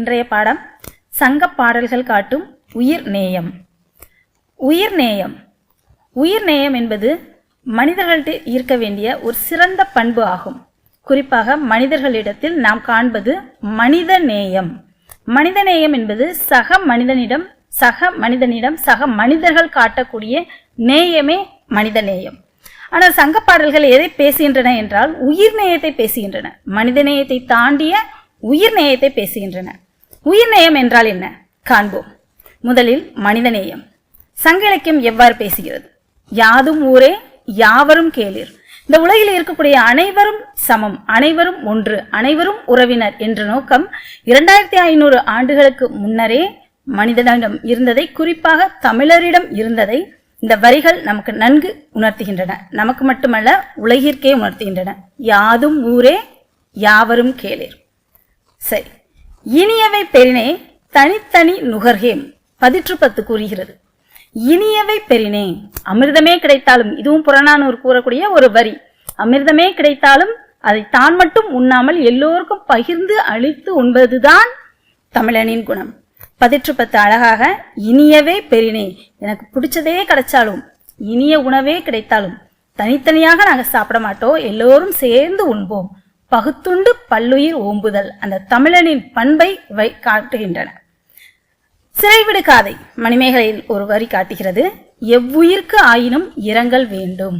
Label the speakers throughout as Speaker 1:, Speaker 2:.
Speaker 1: இன்றைய பாடம் சங்க பாடல்கள் காட்டும் உயிர் நேயம். உயிர் நேயம். உயிர் நேயம் என்பது மனிதர்கள்ட்ட இருக்க வேண்டிய ஒரு சிறந்த பண்பு ஆகும். குறிப்பாக மனிதர்களிடத்தில் நாம் காண்பது மனித நேயம். மனித நேயம் என்பது சக மனிதனிடம் சக மனிதனிடம் சக மனிதர்கள் காட்டக்கூடிய நேயமே மனித நேயம். ஆனால் சங்க பாடல்கள் எதை பேசுகின்றன என்றால் உயிர் நேயத்தை பேசுகின்றன. மனித நேயத்தை தாண்டிய உயிர் நேயத்தை பேசுகின்றன. உயிர்நேயம் என்றால் என்ன? காண்போம் முதலில் மனித நேயம் சங்க இலக்கியம் எவ்வாறு பேசுகிறது? யாதும் ஊரே யாவரும் கேளீர். இந்த உலகில் இருக்கக்கூடிய அனைவரும் சமம் அனைவரும் ஒன்று அனைவரும் உறவினர் என்ற நோக்கம் இரண்டாயிரத்தி ஐநூறு ஆண்டுகளுக்கு முன்னரே மனிதனிடம் இருந்ததை குறிப்பாக தமிழரிடம் இருந்ததை இந்த வரிகள் நமக்கு நன்கு உணர்த்துகின்றன. நமக்கு மட்டுமல்ல உலகிற்கே உணர்த்துகின்றன. யாதும் ஊரே யாவரும் கேளீர். சரி. இனியவை பெறினே தனித்தனி நுகர்கேம் பதிற்று பத்து கூறுகிறது. இனியவை பெறினே அமிர்தமே கிடைத்தாலும் இதுவும் புறநானூர் கூறக்கூடிய ஒரு வரி. அமிர்தமே கிடைத்தாலும் அதை தான் மட்டும் உண்ணாமல் எல்லோருக்கும் பகிர்ந்து அளித்து உண்பதுதான் தமிழனின் குணம். பதிற்று பத்து அழகாக இனியவே பெறினே எனக்கு பிடிச்சதே கிடைச்சாலும் இனிய உணவே கிடைத்தாலும் தனித்தனியாக நாங்கள் சாப்பிட மாட்டோம் எல்லோரும் சேர்ந்து உண்போம். பகுத்துண்டு பல்லுயிர் ஓம்புதல். அந்த தமிழனின் பண்பை வை காட்டுகின்றன. சிறைவிடு காதை. மணிமேகலையில் ஒரு வரி காட்டுகிறது. எவ்வுயிர்க்கு ஆயினும் இரங்கல் வேண்டும்.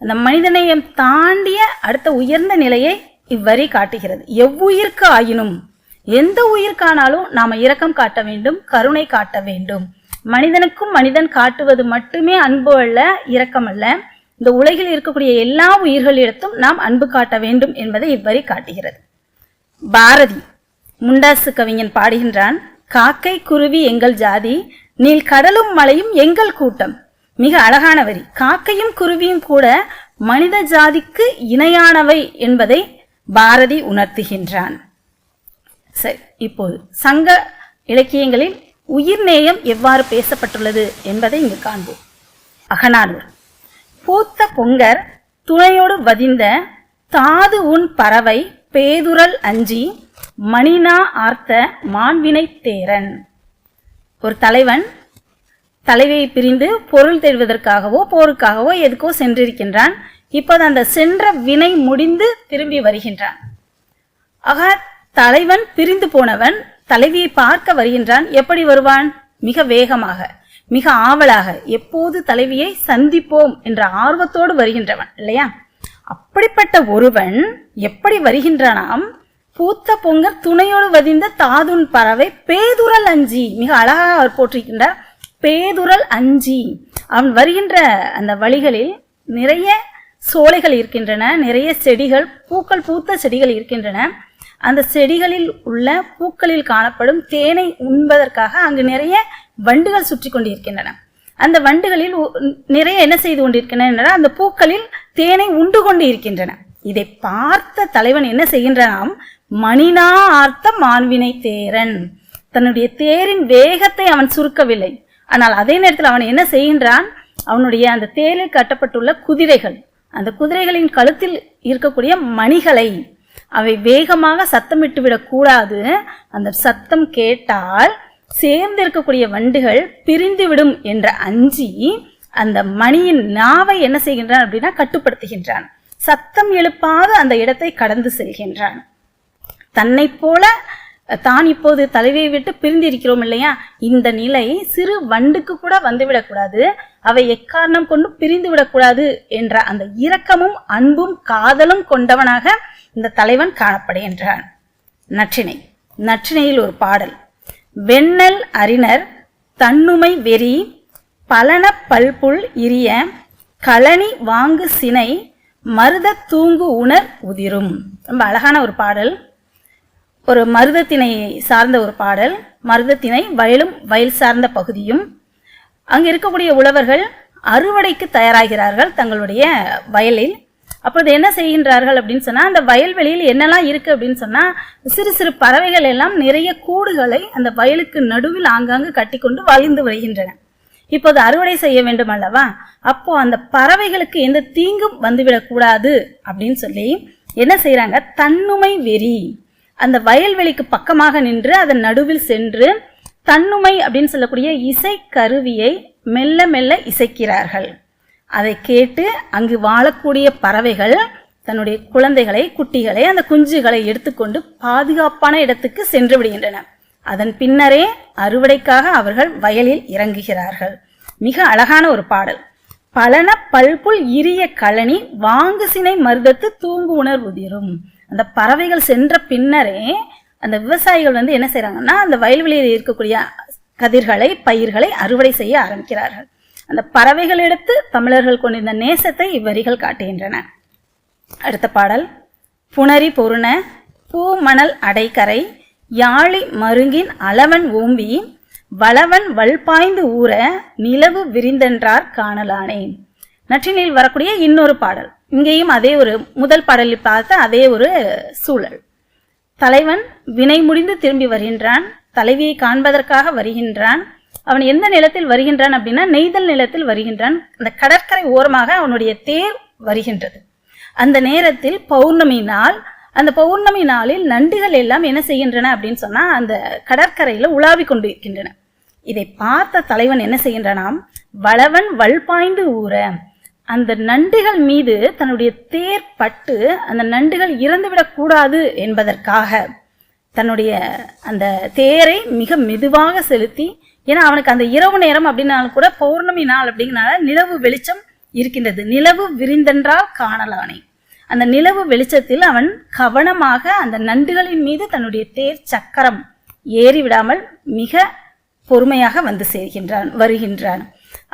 Speaker 1: அந்த மனிதநேயம் தாண்டிய அடுத்த உயர்ந்த நிலையை இவ்வரி காட்டுகிறது. எவ்வுயிர்க்கு ஆயினும் எந்த உயிர்க்கானாலும் நாம் இரக்கம் காட்ட வேண்டும் கருணை காட்ட வேண்டும். மனிதனுக்கும் மனிதன் காட்டுவது மட்டுமே அன்பு அல்ல இரக்கம் அல்ல. இந்த உலகில் இருக்கக்கூடிய எல்லா உயிர்களிடத்தும் நாம் அன்பு காட்ட வேண்டும் என்பதை இவ்வரி காட்டுகிறது. பாரதி முண்டாசு கவிஞன் பாடுகின்றான் காக்கை குருவி எங்கள் ஜாதி நீல் கடலும் மலையும் எங்கள் கூட்டம். மிக அழகான வரி. காக்கையும் குருவியும் கூட மனித ஜாதிக்கு இணையானவை என்பதை பாரதி உணர்த்துகின்றான். சரி இப்போது சங்க இலக்கியங்களில் உயிர்நேயம் எவ்வாறு பேசப்பட்டுள்ளது என்பதை இங்கு காண்போம். அகநானூர். பூத்த பொங்கர் துணையோடு வதிந்த தாது உன் பறவை பேதுரல் அஞ்சி மணினா ஆர்த்த மாண்பினை தேரன் ஒரு தலைவன் தலைவியை பிரிந்து பொருள் தேடுவதற்காகவோ போருக்காகவோ எதுக்கோ சென்றிருக்கின்றான். இப்போது அந்த சென்ற வினை முடிந்து திரும்பி வருகின்றான். ஆக தலைவன் பிரிந்து போனவன் தலைவியை பார்க்க வருகின்றான். எப்படி வருவான்? மிக வேகமாக. மிக ஆவலாக எப்போது தலைவியை சந்திப்போம் என்ற ஆர்வத்தோடு வருகின்றவன் இல்லையா? அப்படிப்பட்ட ஒருவன் எப்படி வருகின்றனாம்? பூத்த பொங்கல் துணையோடு வதிந்த தாதுன் பறவை பேதுரல் அஞ்சி மிக அழகாக அவர் போற்றிருக்கின்றார். பேதுரல் அஞ்சி. அவன் வருகின்ற அந்த வழிகளில் நிறைய சோலைகள் இருக்கின்றன நிறைய செடிகள் பூக்கள் பூத்த செடிகள் இருக்கின்றன. அந்த செடிகளில் உள்ள பூக்களில் காணப்படும் தேனை உண்பதற்காக அங்கு நிறைய வண்டுகள் சுற்றி கொண்டிருக்கின்றன. அந்த வண்டுகளில் உ- நிறைய என்ன செய்து கொண்டிருக்கின்றன என்றால் அந்த பூக்களில் தேனை உண்டு கொண்டு இருக்கின்றன. இதை பார்த்த தலைவன் என்ன செய்கின்றனாம்? மணினா ஆர்த்த மாண்பினை தேரன். தன்னுடைய தேரின் வேகத்தை அவன் சுருக்கவில்லை. ஆனால் அதே நேரத்தில் அவன் என்ன செய்கின்றான்? அவனுடைய அந்த தேரில் கட்டப்பட்டுள்ள குதிரைகள் அந்த குதிரைகளின் கழுத்தில் இருக்கக்கூடிய மணிகளை அவை வேகமாக சத்தமிட்டு விடக்கூடாது அந்த சத்தம் கேட்டால் சேர்ந்து இருக்கக்கூடிய வண்டுகள் பிரிந்துவிடும் என்ற அஞ்சி அந்த மணியின் நாவை என்ன செய்கின்றான் அப்படின்னா கட்டுப்படுத்துகின்றான். சத்தம் எழுப்பாத அந்த இடத்தை கடந்து செல்கின்றான். தன்னைப் போல தான் இப்போது தலைவியை விட்டு பிரிந்திருக்கிறோம் இல்லையா? இந்த நிலை சிறு வண்டுக்கு கூட வந்துவிடக்கூடாது. அவை எக்காரணம் கொண்டு பிரிந்து விடக்கூடாது என்ற அந்த இரக்கமும் அன்பும் காதலும் கொண்டவனாக இந்த தலைவன் காணப்படுகின்றான். நற்றிணை நற்றிணையில் ஒரு பாடல். வெண்ணல் அறிஞர் தன்னுமை வெறி பலன பல்புல் இரிய களனி வாங்கு சினை மருத தூங்கு உணர் உதிரும். ரொம்ப அழகான ஒரு பாடல். ஒரு மருதத்தினை சார்ந்த ஒரு பாடல். மருதத்தினை வயலும் வயல் சார்ந்த பகுதியும். அங்கு இருக்கக்கூடிய உழவர்கள் அறுவடைக்கு தயாராகிறார்கள் தங்களுடைய வயலில். அப்போது என்ன செய்கின்றார்கள் அப்படின்னு சொன்னால் அந்த வயல்வெளியில் என்னெல்லாம் இருக்குது அப்படின்னு சொன்னால் சிறு சிறு பறவைகள் எல்லாம் நிறைய கூடுகளை அந்த வயலுக்கு நடுவில் ஆங்காங்கு கட்டிக்கொண்டு வளைந்து வருகின்றன. இப்போது அறுவடை செய்ய வேண்டும் அல்லவா? அப்போ அந்த பறவைகளுக்கு எந்த தீங்கும் வந்துவிடக்கூடாது அப்படின்னு சொல்லி என்ன செய்கிறாங்க தன்னுமை வெறி. அந்த வயல்வெளிக்கு பக்கமாக நின்று அதன் நடுவில் சென்று தன்னுமை அப்படின்னு சொல்லக்கூடிய இசை கருவியை மெல்ல மெல்ல இசைக்கிறார்கள். அதை கேட்டு அங்கு வாழக்கூடிய பறவைகள் தன்னுடைய குழந்தைகளை குட்டிகளை அந்த குஞ்சுகளை எடுத்துக்கொண்டு பாதுகாப்பான இடத்துக்கு சென்று விடுகின்றன. அதன் பின்னரே அறுவடைக்காக அவர்கள் வயலில் இறங்குகிறார்கள். மிக அழகான ஒரு பாடல். பலன பல்புல் இரிய களனி வாங்கு சினை மருதத்து தூங்கு உணர்வுதிரும் அந்த பறவைகள் சென்ற பின்னரே அந்த விவசாயிகள் வந்து என்ன செய்கிறாங்கன்னா அந்த வயல்வெளியில் இருக்கக்கூடிய கதிர்களை பயிர்களை அறுவடை செய்ய ஆரம்பிக்கிறார்கள். அந்த பறவைகளிடத்து தமிழர்கள் கொண்டிருந்த நேசத்தை இவ்வரிகள் காட்டுகின்றன. அடுத்த பாடல். புணரி பொருண பூமணல் அடைக்கரை யாழி மருங்கின் அளவன் ஓம்பி வளவன் வல்பாய்ந்து ஊற நிலவு விரிந்தென்றார் காணலானே. நற்றினில் வரக்கூடிய இன்னொரு பாடல். இங்கேயும் அதே ஒரு முதல் பாடலில் பார்த்த அதே ஒரு சூழல். தலைவன் வினை முடிந்து திரும்பி வருகின்றான் தலைவியை காண்பதற்காக வருகின்றான் அவன் எந்த நிலத்தில் வருகின்றான் அப்படின்னா நெய்தல் நிலத்தில் வருகின்றான். அந்த கடற்கரை ஓரமாக அவனுடைய தேர் வருகின்றது. அந்த நேரத்தில் பௌர்ணமி நாள் அந்த பௌர்ணமி நாளில் நண்டுகள் எல்லாம் என்ன செய்கின்றன அப்படின்னு சொன்னால் அந்த கடற்கரையில் உலாவி கொண்டு இருக்கின்றன இதை பார்த்த தலைவன் என்ன செய்கின்றானாம்? வளவன் வல்பாய்ந்து ஊற அந்த நண்டுகள் மீது தன்னுடைய தேர் பட்டு அந்த நண்டுகள் இறந்துவிடக்கூடாது என்பதற்காக தன்னுடைய அந்த தேரை மிக மெதுவாக செலுத்தி ஏன்னா அவனுக்கு அந்த இரவு நேரம் அப்படின்னாலும் கூட பௌர்ணமி நாள் அப்படிங்கிறனால நிலவு வெளிச்சம் இருக்கின்றது. நிலவு விரிந்தென்றால் காணலானே. அந்த நிலவு வெளிச்சத்தில் அவன் கவனமாக அந்த நண்டுகளின் மீது தன்னுடைய தேர் சக்கரம் ஏறி விடாமல் மிக பொறுமையாக வந்து சேர்கின்றான் வருகின்றான்.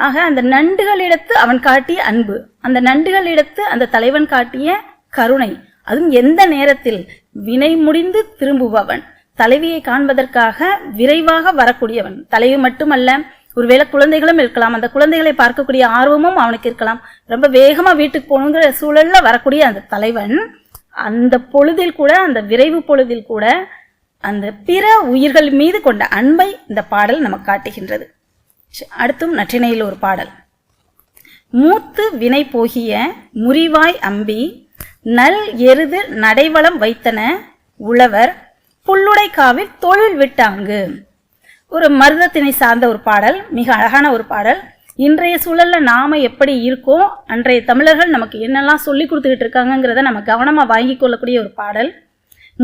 Speaker 1: ஆக அந்த நண்டுகளிடத்து அவன் காட்டிய அன்பு அந்த நண்டுகளிடத்து அந்த தலைவன் காட்டிய கருணை அதுவும் எந்த நேரத்தில் வினை முடிந்து திரும்புபவன். தலைவியை காண்பதற்காக விரைவாக வரக்கூடியவன். தலைவி மட்டுமல்ல ஒருவேளை குழந்தைகளும் இருக்கலாம். அந்த குழந்தைகளை பார்க்கக்கூடிய ஆர்வமும் அவனுக்கு இருக்கலாம். ரொம்ப வேகமாக வீட்டுக்கு போகணுங்கிற சூழல்ல வரக்கூடிய அந்த தலைவன் அந்த பொழுதில் கூட அந்த விரைவு பொழுதில் கூட அந்த பிற உயிர்கள் மீது கொண்ட அன்பை இந்த பாடல் நமக்கு காட்டுகின்றது. அடுத்தும் நற்றினையில் ஒரு பாடல். மூத்து வினை போகிய முறிவாய் அம்பி நல் எருது நடைவளம் வைத்தன உழவர் புல்லுடைக்காவில் தொழில் விட்டாங்கு ஒரு மருதத்தினை சார்ந்த ஒரு பாடல் மிக அழகான ஒரு பாடல். இன்றைய சூழல்ல நாம எப்படி இருக்கோம் அன்றைய தமிழர்கள் நமக்கு என்னெல்லாம் சொல்லி கொடுத்துக்கிட்டு இருக்காங்கங்கிறத நம்ம கவனமாக வாங்கி கொள்ளக்கூடிய ஒரு பாடல்.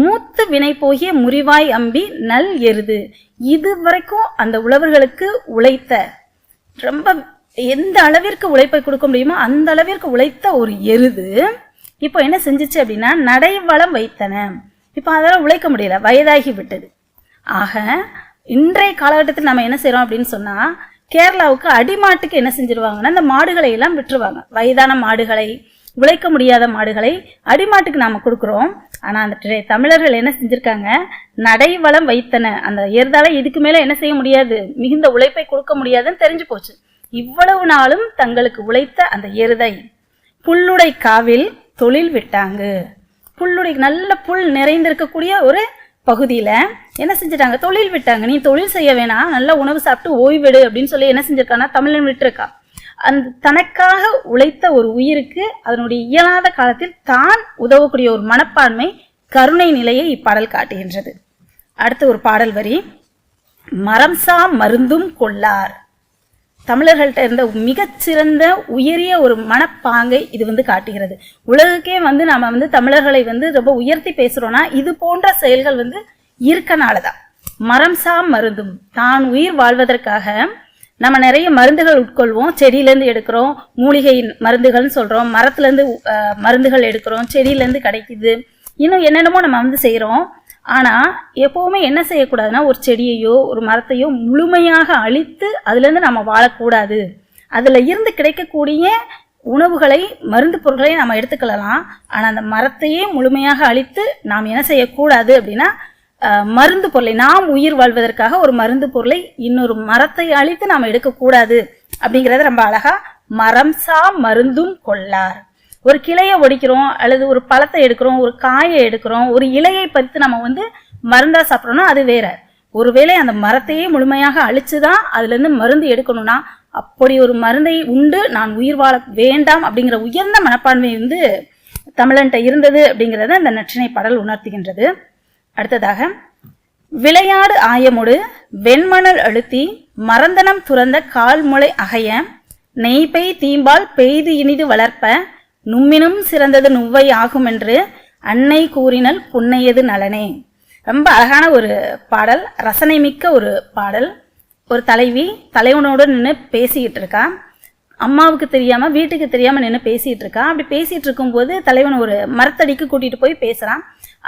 Speaker 1: மூத்து வினை போகிய முறிவாய் அம்பி நல் எருது. இது வரைக்கும் அந்த உழவர்களுக்கு உழைத்த ரொம்ப எந்த அளவிற்கு உழைப்பை கொடுக்க முடியுமோ அந்த அளவிற்கு உழைத்த ஒரு எருது. இப்போ என்ன செஞ்சிச்சு அப்படின்னா நடைவளம் வைத்தன. இப்போ அதெல்லாம் உழைக்க முடியல வயதாகி விட்டது. ஆக இன்றைய காலகட்டத்தில் நம்ம என்ன செய்கிறோம் அப்படின்னு சொன்னால் கேரளாவுக்கு அடிமாட்டுக்கு என்ன செஞ்சிருவாங்கன்னா இந்த மாடுகளை எல்லாம் விட்டுருவாங்க வயதான மாடுகளை உழைக்க முடியாத மாடுகளை அடிமாட்டுக்கு நாம் கொடுக்குறோம். ஆனால் அந்த தமிழர்கள் என்ன செஞ்சுருக்காங்க நடைவளம் வைத்தன அந்த எருதால இதுக்கு மேலே என்ன செய்ய முடியாது மிகுந்த உழைப்பை கொடுக்க முடியாதுன்னு தெரிஞ்சு போச்சு. இவ்வளவு நாளும் தங்களுக்கு உழைத்த அந்த எருதை புல்லுடை காவில் தொழில் விட்டாங்க. புல்லுடைய நல்ல புல் நிறைந்திருக்கக்கூடிய ஒரு பகுதியில் என்ன செஞ்சிட்டாங்க? தொழில் விட்டாங்க. நீ தொழில் செய்ய வேணாம். நல்ல உணவு சாப்பிட்டு ஓய்வெடு அப்படின்னு சொல்லி என்ன செஞ்சிருக்கான்னா தமிழன் விட்டுருக்கா. அந்த தனக்காக உழைத்த ஒரு உயிருக்கு அதனுடைய இயலாத காலத்தில் தான் உதவக்கூடிய ஒரு மனப்பான்மை கருணை நிலையை இப்பாடல் காட்டுகின்றது. அடுத்து ஒரு பாடல் வரி. மரம் சா மருந்தும் கொள்ளார். தமிழர்கள்ட்ட இருந்த மிகச்சிறந்த உயரிய ஒரு மனப்பாங்கை இது வந்து காட்டுகிறது. உலகுக்கே வந்து நாம் வந்து தமிழர்களை வந்து ரொம்ப உயர்த்தி பேசுகிறோன்னா இது போன்ற செயல்கள் வந்து இருக்கனால தான் மரம் சா மருந்தும். தான் உயிர் வாழ்வதற்காக நம்ம நிறைய மருந்துகள் உட்கொள்வோம். செடியிலேருந்து எடுக்கிறோம். மூலிகை மருந்துகள்னு சொல்கிறோம் மரத்துலேருந்து மருந்துகள் எடுக்கிறோம். செடியிலேருந்து கிடைக்குது. இன்னும் என்னென்னமோ நம்ம வந்து செய்கிறோம் ஆனால் எப்போவுமே என்ன செய்யக்கூடாதுன்னா ஒரு செடியையோ ஒரு மரத்தையோ முழுமையாக அழித்து அதுலேருந்து நம்ம வாழக்கூடாது. அதில் இருந்து கிடைக்கக்கூடிய உணவுகளை மருந்து பொருட்களை நம்ம எடுத்துக்கொள்ளலாம். ஆனால் அந்த மரத்தையே முழுமையாக அழித்து நாம் என்ன செய்யக்கூடாது அப்படின்னா மருந்து பொருளை நாம் உயிர் வாழ்வதற்காக ஒரு மருந்து பொருளை இன்னொரு மரத்தை அழித்து நாம் எடுக்கக்கூடாது அப்படிங்கிறத ரொம்ப அழகாக மரம் சா மருந்தும் கொள்ளார். ஒரு கிளையை ஒடிக்கிறோம் அல்லது ஒரு பழத்தை எடுக்கிறோம் ஒரு காயை எடுக்கிறோம் ஒரு இலையை பறித்து நம்ம வந்து மருந்தா சாப்பிட்றோம்னா அது வேற. ஒருவேளை அந்த மரத்தையே முழுமையாக அழிச்சு தான் அதுலேருந்து மருந்து எடுக்கணும்னா அப்படி ஒரு மருந்தை உண்டு நான் உயிர் வாழ வேண்டாம் அப்படிங்கிற உயர்ந்த மனப்பான்மை வந்து தமிழன்ட்ட இருந்தது அப்படிங்கிறத இந்த நற்றினை பாடல் உணர்த்துகின்றது. அடுத்ததாக விளையாடு ஆயமுடு வெண்மணல் அழுத்தி மறந்தனம் துறந்த கால்முளை அகைய நெய்பெய் தீம்பால் பெய்து இனிது வளர்ப்ப நும்மினும் சிறந்தது நுவ்வை ஆகுமென்று அன்னை கூறினல் புன்னையது நலனே. ரொம்ப அழகான ஒரு பாடல் ரசனை மிக்க ஒரு பாடல். ஒரு தலைவி தலைவனோடு நின்று பேசிக்கிட்டு இருக்கா. அம்மாவுக்கு தெரியாமல் வீட்டுக்கு தெரியாமல் நின்று பேசிகிட்டு இருக்கா. அப்படி பேசிகிட்டு இருக்கும்போது தலைவன் ஒரு மரத்தடிக்கு கூட்டிகிட்டு போய் பேசுகிறான்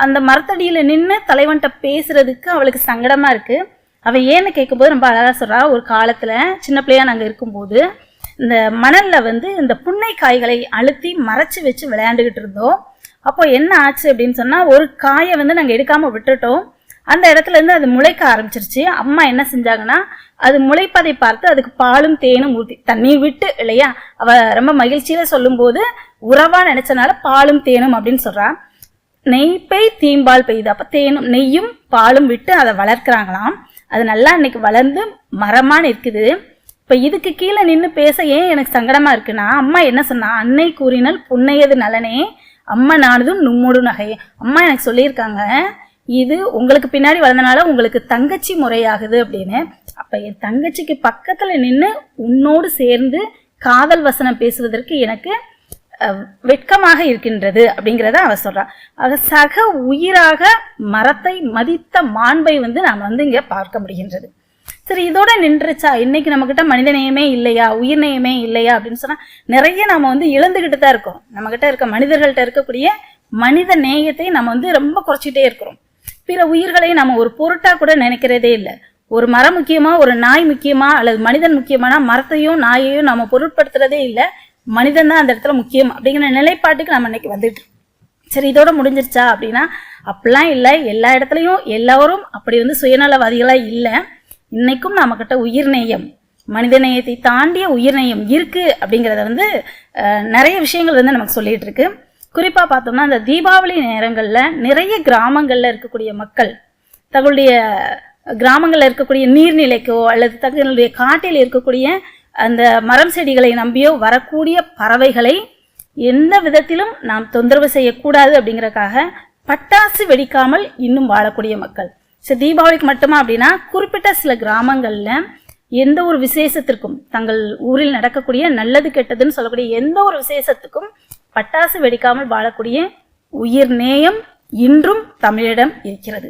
Speaker 1: அந்த மரத்தடியில் நின்று தலைவன்கிட்ட பேசுகிறதுக்கு அவளுக்கு சங்கடமாக இருக்குது அவள் ஏன்னு கேட்கும்போது ரொம்ப அழகா சொல்கிறா ஒரு காலத்தில் சின்ன பிள்ளையாக நாங்கள் இருக்கும்போது இந்த மணலில் வந்து இந்த புன்னை காய்களை அழுத்தி மறைச்சி வச்சு விளையாண்டுக்கிட்டு இருந்தோம். அப்போ என்ன ஆச்சு அப்படின்னு சொன்னால் ஒரு காயை வந்து நாங்கள் எடுக்காமல் விட்டுட்டோம். அந்த இடத்துல இருந்து அது முளைக்க ஆரம்பிச்சிருச்சு. அம்மா என்ன செஞ்சாங்கன்னா அது முளைப்பதை பார்த்து அதுக்கு பாலும் தேனும் ஊற்றி தண்ணி விட்டு இல்லையா? அவ ரொம்ப மகிழ்ச்சியில சொல்லும்போது உறவா நினைச்சனால பாலும் தேனும் அப்படின்னு சொல்றா. பெய் தீம்பால் பெய்யுது. அப்போ தேனும் நெய்யும் பாலும் விட்டு அதை வளர்க்குறாங்களாம். அது நல்லா இன்னைக்கு வளர்ந்து மரமாக இருக்குது இப்போ இதுக்கு கீழே நின்று பேச ஏன் எனக்கு சங்கடமா இருக்குன்னா அம்மா என்ன சொன்னா அன்னை கூறினால் புன்னையது நலனே அம்மா நானதும் நும்மோடு நகை. அம்மா எனக்கு சொல்லியிருக்காங்க இது உங்களுக்கு பின்னாடி வளர்ந்தனால உங்களுக்கு தங்கச்சி முறையாகுது அப்படின்னு. அப்போ என் தங்கச்சிக்கு பக்கத்தில் நின்று உன்னோடு சேர்ந்து காதல் வசனம் பேசுவதற்கு எனக்கு வெட்கமாக இருக்கின்றது அப்படிங்கிறத அவ சொல்கிறான் ஆக சக உயிராக மரத்தை மதித்த மாண்பை வந்து நாம் வந்து இங்கே பார்க்க முடிகின்றது. சரி இதோட நின்றுச்சா? இன்னைக்கு நம்மக்கிட்ட மனித நேயமே இல்லையா? உயிர் நேயமே இல்லையா? அப்படின்னு சொன்னா நிறைய நாம வந்து இழந்துகிட்டு தான் இருக்கோம். நம்மகிட்ட இருக்க மனிதர்கள்ட்ட இருக்கக்கூடிய மனித நேயத்தை நம்ம வந்து ரொம்ப குறைச்சிட்டே இருக்கிறோம். பிற உயிர்களை நம்ம ஒரு பொருட்டா கூட நினைக்கிறதே இல்லை. ஒரு மரம் முக்கியமா ஒரு நாய் முக்கியமா அல்லது மனிதன் முக்கியமானா மரத்தையும் நாயையும் நம்ம பொருட்படுத்துறதே இல்லை. மனிதன் தான் அந்த இடத்துல முக்கியம் அப்படிங்கிற நிலைப்பாட்டுக்கு நம்ம இன்னைக்கு வந்துட்டு சரி இதோட முடிஞ்சிருச்சா அப்படின்னா அப்படிலாம் இல்லை. எல்லா இடத்துலையும் எல்லாரும் அப்படி வந்து சுயநலவாதிகளாக இல்லை. இன்னைக்கும் நம்மக்கிட்ட உயிர்நேயம் மனிதநேயத்தை தாண்டிய உயிர்நேயம் இருக்கு அப்படிங்கிறத வந்து நிறைய விஷயங்கள் வந்து நமக்கு சொல்லிட்டு இருக்கு குறிப்பாக பார்த்தோம்னா அந்த தீபாவளி நேரங்களில் நிறைய கிராமங்களில் இருக்கக்கூடிய மக்கள் தங்களுடைய கிராமங்களில் இருக்கக்கூடிய நீர்நிலைக்கோ அல்லது தங்களுடைய காட்டில் இருக்கக்கூடிய அந்த மரம் செடிகளை நம்பியோ வரக்கூடிய பறவைகளை எந்த விதத்திலும் நாம் தொந்தரவு செய்யக்கூடாது அப்படிங்கிறக்காக பட்டாசு வெடிக்காமல் இன்னும் வாழக்கூடிய மக்கள். ஸோ தீபாவளிக்கு மட்டுமா அப்படின்னா குறிப்பிட்ட சில கிராமங்களில் எந்த ஒரு விசேஷத்திற்கும் தங்கள் ஊரில் நடக்கக்கூடிய நல்லது கெட்டதுன்னு சொல்லக்கூடிய எந்த ஒரு விசேஷத்துக்கும் பட்டாசு வெடிக்காமல் வாழக்கூடிய உயிர் நேயம் இன்றும் தமிழிடம் இருக்கிறது.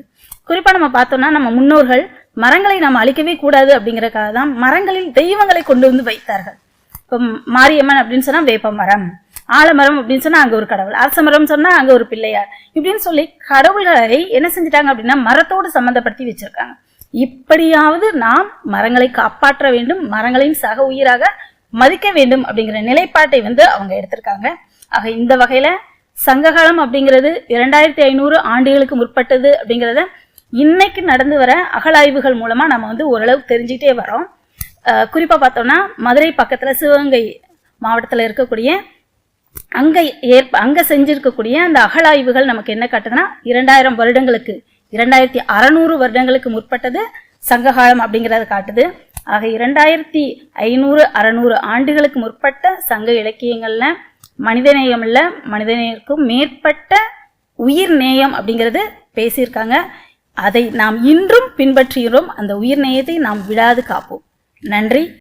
Speaker 1: குறிப்பாக நம்ம பார்த்தோம்னா நம்ம முன்னோர்கள் மரங்களை நாம் அழிக்கவே கூடாது அப்படிங்கிறக்காக தான் மரங்களில் தெய்வங்களை கொண்டு வந்து வைத்தார்கள். இப்போ மாரியம்மன் அப்படின்னு சொன்னால் வேப்ப மரம் ஆலமரம் அப்படின்னு சொன்னா அங்க ஒரு கடவுள். அரச மரம் சொன்னா அங்க ஒரு பிள்ளையார். இப்படின்னு சொல்லி கடவுள்களை என்ன செஞ்சுட்டாங்க அப்படின்னா மரத்தோடு சம்மந்தப்படுத்தி வச்சிருக்காங்க. இப்படியாவது நாம் மரங்களை காப்பாற்ற வேண்டும் மரங்களின் சக உயிராக மதிக்க வேண்டும் அப்படிங்கிற நிலைப்பாட்டை வந்து அவங்க எடுத்திருக்காங்க. ஆக இந்த வகையில சங்ககாலம் அப்படிங்கிறது இரண்டாயிரத்தி ஐநூறு ஆண்டுகளுக்கு முற்பட்டது அப்படிங்கிறத இன்னைக்கு நடந்து வர அகழாய்வுகள் மூலமா நம்ம வந்து ஓரளவு தெரிஞ்சுக்கிட்டே வரோம். குறிப்பாக பார்த்தோம்னா மதுரை பக்கத்தில் சிவகங்கை மாவட்டத்தில் இருக்கக்கூடிய அங்கே ஏற்ப அங்கே செஞ்சிருக்கக்கூடிய அந்த அகழாய்வுகள் நமக்கு என்ன காட்டுதுன்னா இரண்டாயிரம் வருடங்களுக்கு இரண்டாயிரத்தி அறநூறு வருடங்களுக்கு முற்பட்டது சங்ககாலம் அப்படிங்கிறத காட்டுது. ஆக இரண்டாயிரத்தி ஐநூறு அறநூறு ஆண்டுகளுக்கு முற்பட்ட சங்க இலக்கியங்களில் மனிதநேயம் இல்ல மனிதநேயருக்கும் மேற்பட்ட உயிர் நேயம் அப்படிங்கிறது பேசியிருக்காங்க. அதை நாம் இன்றும் பின்பற்றுகிறோம். அந்த உயிர் நேயத்தை நாம் விடாது காப்போம். நன்றி.